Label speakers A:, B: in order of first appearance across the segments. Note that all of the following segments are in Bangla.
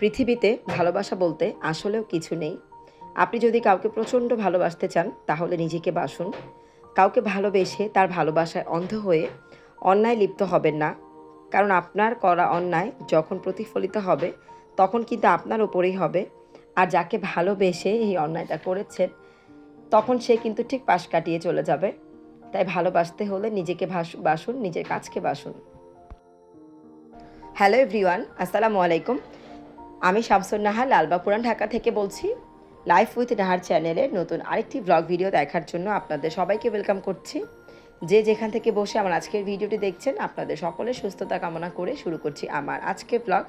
A: পৃথিবীতে ভালোবাসা বলতে আসলেও কিছু নেই। আপনি যদি কাউকে প্রচণ্ড ভালোবাসতে চান, তাহলে নিজেকে বাসুন। কাউকে ভালোবেসে তার ভালোবাসায় অন্ধ হয়ে অন্যায় লিপ্ত হবেন না। কারণ আপনার করা অন্যায় যখন প্রতিফলিত হবে, তখন কিন্তু আপনার ওপরেই হবে। আর যাকে ভালোবেসে এই অন্যায়টা করেছেন, তখন সে কিন্তু ঠিক পাশ কাটিয়ে চলে যাবে। তাই ভালোবাসতে হলে নিজেকে বাসুন, নিজের কাজকে বাসুন। হ্যালো এভরিওয়ান, আসসালামু আলাইকুম। আমি শামসুন নাহার লালবাগ পুরান ঢাকা থেকে বলছি লাইফ উইথ নাহার চ্যানেলের নতুন আরেকটি ব্লগ ভিডিও দেখার জন্য আপনাদের সবাইকে ওয়েলকাম করছি। যে যেখান থেকে বসে আমার আজকের ভিডিওটি দেখছেন, আপনাদের সকলের সুস্থতা কামনা করে শুরু করছি আমার আজকের ব্লগ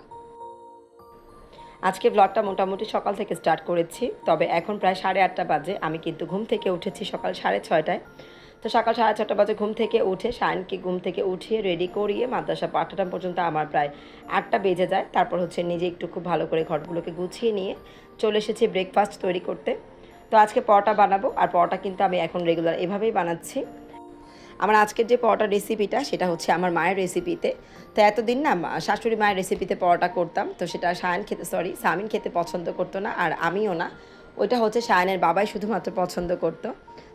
A: আজকে ব্লগটা মোটামুটি সকাল থেকে স্টার্ট করেছি, তবে এখন প্রায় সাড়ে আটটা বাজে, আমি কিন্তু ঘুম থেকে উঠেছি সকাল সাড়ে ছয়টায়। তো সকাল সাড়ে ছটা বাজে ঘুম থেকে উঠে, শায়নকে ঘুম থেকে উঠিয়ে রেডি করিয়ে মাদ্রাসা পাঠাটা পর্যন্ত আমার প্রায় আটটা বেজে যায়। তারপর হচ্ছে নিজে একটু খুব ভালো করে ঘরগুলোকে গুছিয়ে নিয়ে চলে এসেছি ব্রেকফাস্ট তৈরি করতে। তো আজকে পরোটা বানাবো, আর পরোটা কিন্তু আমি এখন রেগুলার এভাবেই বানাচ্ছি। আমার আজকের যে পরোটা রেসিপিটা সেটা হচ্ছে আমার মায়ের রেসিপিতে তো। এতদিন না শাশুড়ি মায়ের রেসিপিতে পরোটা করতাম, তো সেটা সায়ন খেতে সরি সামিন খেতে পছন্দ করতো না, আর আমিও না। ওইটা হচ্ছে সায়নের বাবাই শুধুমাত্র পছন্দ করতো।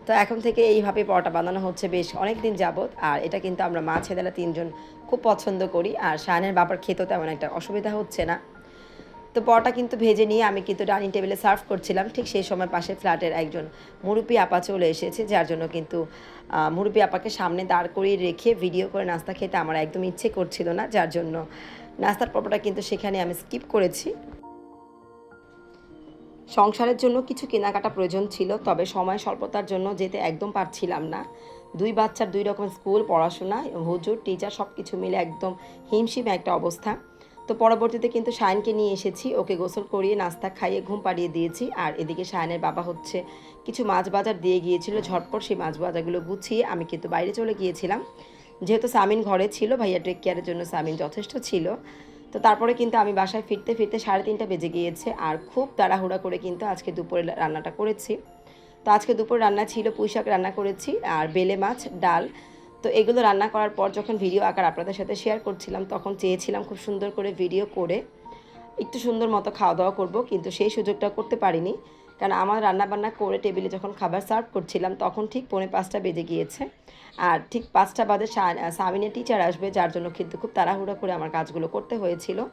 A: তো এখন থেকে এইভাবে পরোটা বানানো হচ্ছে বেশ অনেক দিন যাবত আর এটা কিন্তু আমরা মা ছেলেরা তিনজন খুব পছন্দ করি, আর সায়নের বাবার খেতেও তেমন একটা অসুবিধা হচ্ছে না। তো পরোটা কিন্তু ভেজে নিয়ে আমি কিন্তু ডাইনিং টেবিলে সার্ভ করছিলাম, ঠিক সেই সময় পাশের ফ্ল্যাটের একজন মুরুব্বি আপা চলে এসেছে, যার জন্য কিন্তু মুরুব্বি আপাকে সামনে দাঁড় করিয়ে রেখে ভিডিও করে নাস্তা খেতে আমার একদম ইচ্ছে করছিল না, যার জন্য নাস্তার পর্বটা কিন্তু সেখানে আমি স্কিপ করেছি। সংসারের জন্য কিছু কেনাকাটা প্রয়োজন ছিল, তবে সময় স্বল্পতার জন্য যেতে একদম পারছিলাম না। দুই বাচ্চার দুই রকম স্কুল, পড়াশোনা, হুজুর, টিচার সব কিছু মিলে একদম হিমশিম একটা অবস্থা। তো পরবর্তীতে কিন্তু শায়নকে নিয়ে এসেছি, ওকে গোসল করিয়ে, নাস্তা খাইয়ে, ঘুম পাড়িয়ে দিয়েছি। আর এদিকে শায়নের বাবা হচ্ছে কিছু মাছ বাজার দিয়ে গিয়েছিল, ঝটপট সেই মাছ বাজারগুলো গুছিয়ে আমি কিন্তু বাইরে চলে গিয়েছিলাম। যেহেতু সামিন ঘরে ছিল, ভাইয়া টেক কেয়ারের জন্য সামিন যথেষ্ট ছিল। তো তারপরে কিন্তু আমি বাসায় ফিরতে ফিরতে সাড়ে তিনটা বেজে গিয়েছে আর খুব তাড়াহুড়া করে কিন্তু আজকে দুপুরে রান্নাটা করেছি। তো আজকে দুপুর রান্না ছিল পুঁই শাক রান্না করেছি আর বেলে মাছ, ডাল। তো এগুলো রান্না করার পর যখন ভিডিও আকার আপনাদের সাথে শেয়ার করছিলাম, তখন চেয়েছিলাম খুব সুন্দর করে ভিডিও করে একটু সুন্দর মতো খাওয়া দাওয়া করব, কিন্তু সেই সুযোগটা করতে পারিনি। কারণ আমার রান্না বান্না করে টেবিলে যখন খাবার সার্ভ করছিলাম, তখন ঠিক পৌনে পাঁচটা বেজে গিয়েছে। আর ঠিক পাঁচটা বাদে সা- সামিনের টিচার আসবে, যার জন্য কিন্তু খুব তাড়াহুড়ো করে আমার কাজগুলো করতে হয়েছিল।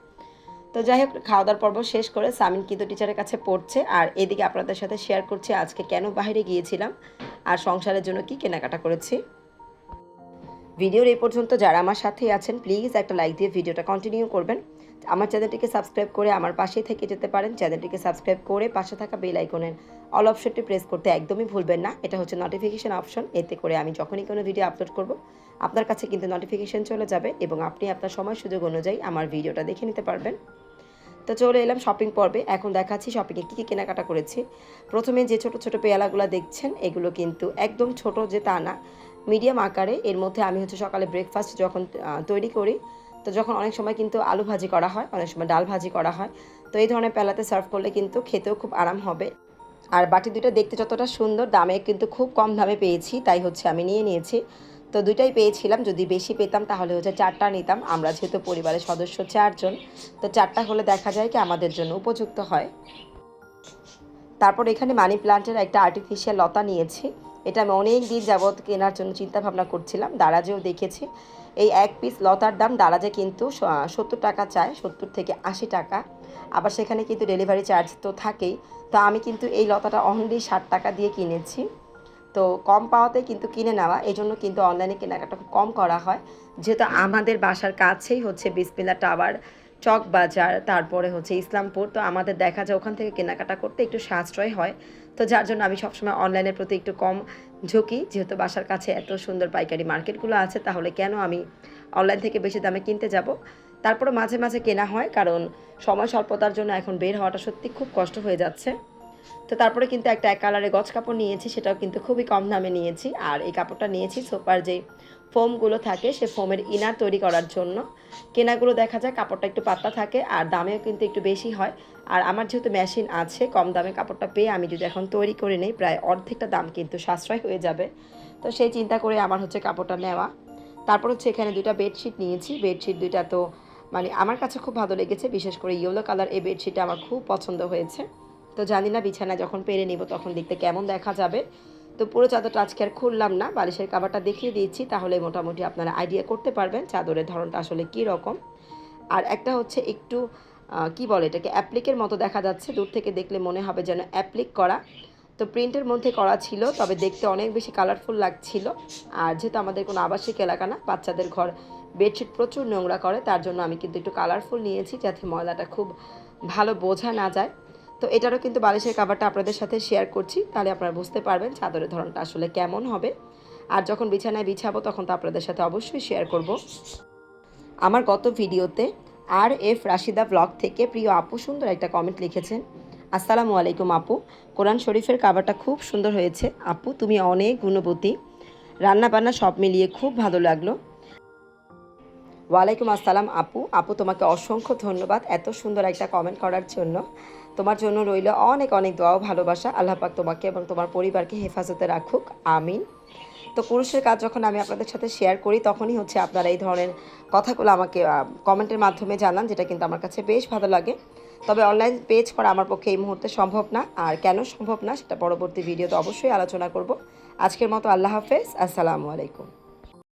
A: তো যাই হোক খাওয়া দাওয়ার পর্ব শেষ করে সামিন কিন্তু টিচারের কাছে পড়ছে। আর এদিকে আপনাদের সাথে শেয়ার করছি আজকে কেন বাইরে গিয়েছিলাম আর সংসারের জন্য কি কেনাকাটা করেছি। ভিডিওর এই পর্যন্ত যারা আমার সাথেই আছেন প্লিজ একটা লাইক দিয়ে ভিডিওটা কন্টিনিউ করবেন। আমার চ্যানেলটিকে সাবস্ক্রাইব করে আমার পাশেই থেকে যেতে পারেন। চ্যানেলটিকে সাবস্ক্রাইব করে পাশে থাকা বেল আইকনের অল অপশনটি প্রেস করতে একদমই ভুলবেন না। এটা হচ্ছে নোটিফিকেশন অপশন এতে করে আমি যখনই কোনো ভিডিও আপলোড করব, আপনার কাছে কিন্তু নোটিফিকেশন চলে যাবে এবং আপনি আপনার সময় সুযোগ অনুযায়ী আমার ভিডিওটা দেখে নিতে পারবেন। তো চলে এলাম শপিং পর্বে। এখন দেখাচ্ছি শপিংয়ে কী কী কেনাকাটা করেছি। প্রথমে যে ছোট ছোট পেয়ালাগুলো দেখছেন, এগুলো কিন্তু একদম ছোট যে তা না মিডিয়াম আকারে। এর মধ্যে আমি হচ্ছে সকালে ব্রেকফাস্ট যখন তৈরি করি তো যখন অনেক সময় কিন্তু আলু ভাজি করা হয়, অনেক সময় ডাল ভাজি করা হয়, তো এই ধরনের পেলাতে সার্ভ করলে কিন্তু খেতেও খুব আরাম হবে। আর বাটি দুটো দেখতে যতটা সুন্দর, দামে কিন্তু খুব কম দামে পেয়েছি, তাই হচ্ছে আমি নিয়ে নিয়েছি। তো দুইটাই পেয়েছিলাম, যদি বেশি পেতাম তাহলে হচ্ছে চারটা নিতাম, আমরা যেহেতু পরিবারের সদস্য চারজন, তো চারটা হলে দেখা যায় কি আমাদের জন্য উপযুক্ত হয়। তারপর এখানে মানি প্লান্টের একটা আর্টিফিশিয়াল লতা নিয়েছি। এটা আমি অনেক দিন যাবৎ কেনার জন্য চিন্তা ভাবনা করছিলাম। দারাজেও দেখেছি। এই এক পিস লতার দাম দারাজে কিন্তু সত্তর টাকা চায়, সত্তর থেকে আশি টাকা। আবার সেখানে কিন্তু ডেলিভারি চার্জ তো থাকেই। তো আমি কিন্তু এই লতাটা অনলি ষাট টাকা দিয়ে কিনেছি। তো কম পাওয়াতে কিন্তু কিনে নেওয়া। এই জন্য কিন্তু অনলাইনে কেনাকাটা খুব কম করা হয়। যেহেতু আমাদের বাসার কাছেই হচ্ছে বিসমিল্লা টাওয়ার চক বাজার তারপরে হচ্ছে ইসলামপুর। তো আমাদের দেখা যায় ওখান থেকে কেনাকাটা করতে একটু সাশ্রয় হয়। তো যার জন্য আমি সবসময় অনলাইনের প্রতি একটু কম ঝুঁকি। যেহেতু বাসার কাছে এত সুন্দর পাইকারি মার্কেটগুলো আছে, তাহলে কেন আমি অনলাইন থেকে বেশি দামে কিনতে যাব? তারপরে মাঝে মাঝে কেনা হয়, কারণ সময় স্বল্পতার জন্য এখন বের হওয়াটা সত্যি খুব কষ্ট হয়ে যাচ্ছে। তো তারপরে কিন্তু একটা এক কালারের গজ কাপড় নিয়েছি, সেটাও কিন্তু খুবই কম দামে নিয়েছি। আর এই কাপড়টা নিয়েছি সোপার যে ফোমগুলো থাকে, সে ফোমের ইনার তৈরি করার জন্য। কেনাগুলো দেখা যায় কাপড়টা একটু পাতলা থাকে, আর দামেও কিন্তু একটু বেশি হয়। আর আমার যেহেতু মেশিন আছে, কম দামে কাপড়টা পেয়ে আমি যদি এখন তৈরি করে নেই, প্রায় অর্ধেকটা দাম কিন্তু সাশ্রয় হয়ে যাবে। তো সেই চিন্তা করে আমার হচ্ছে কাপড়টা নেওয়া। তারপর হচ্ছে এখানে দুইটা বেডশিট নিয়েছি। বেডশিট দুইটা তো মানে আমার কাছে খুব ভালো লেগেছে, বিশেষ করে ইয়েলো কালার এই বেডশিটটা আমার খুব পছন্দ হয়েছে। তো জানি না, বিছানায় যখন পেরে নিব তখন দেখতে কেমন দেখা যাবে। তো পুরো চাদরটা আজকে আর খুললাম না, বালিশের কাভারটা দেখিয়ে দিয়েছি, তাহলে মোটামুটি আপনারা আইডিয়া করতে পারবেন চাদরের ধরনটা আসলে কী রকম। আর একটা হচ্ছে একটু কি বলে এটাকে অ্যাপ্লিকের মতো দেখা যাচ্ছে, দূর থেকে দেখলে মনে হবে যেন অ্যাপ্লিক করা। তো প্রিন্টের মধ্যে করা ছিল, তবে দেখতে অনেক বেশি কালারফুল লাগছিল। আর যেহেতু আমাদের কোনো আবাসিক এলাকা না, বাচ্চাদের ঘর বেডশিট প্রচুর নোংরা করে, তার জন্য আমি কিন্তু একটু কালারফুল নিয়েছি, যাতে ময়লাটা খুব ভালো বোঝা না যায়। তো এটারও কিন্তু বালিশের কাভারটা আপনাদের সাথে শেয়ার করছি, তাহলে আপনারা বুঝতে পারবেন চাদরের ধরনটা আসলে কেমন হবে। আর যখন বিছানায় বিছাবো, তখন তো আপনাদের সাথে অবশ্যই শেয়ার করব। আমার গত ভিডিওতে আর এফ রাশিদা ব্লগ থেকে প্রিয় আপু সুন্দর একটা কমেন্ট লিখেছেন, আসসালামু আলাইকুম আপু, কোরআন শরীফের কাভারটা খুব সুন্দর হয়েছে। আপু, তুমি অনেক গুণবতী। রান্না বান্না সব মিলিয়ে খুব ভালো লাগল। ওয়ালাইকুম আসসালাম আপু। আপু, তোমাকে অসংখ্য ধন্যবাদ এত সুন্দর একটা কমেন্ট করার জন্য। তোমার জন্য রইল অনেক অনেক দোয়া ভালোবাসা। আল্লাহ পাক তোমাকে এবং তোমার পরিবারকে হেফাজতে রাখুক। আমিন। তো পুরুষের কাজ যখন আমি আপনাদের সাথে শেয়ার করি, তখনই হচ্ছে আপনারা এই ধরনের কথাগুলো আমাকে কমেন্টের মাধ্যমে জানান, যেটা কিন্তু আমার কাছে বেশ ভালো লাগে। তবে অনলাইন পেজ করা আমার পক্ষে এই মুহূর্তে সম্ভব না। আর কেন সম্ভব না, সেটা পরবর্তী ভিডিওতে অবশ্যই আলোচনা করব। আজকের মতো আল্লাহ হাফেজ। আসসালামু আলাইকুম।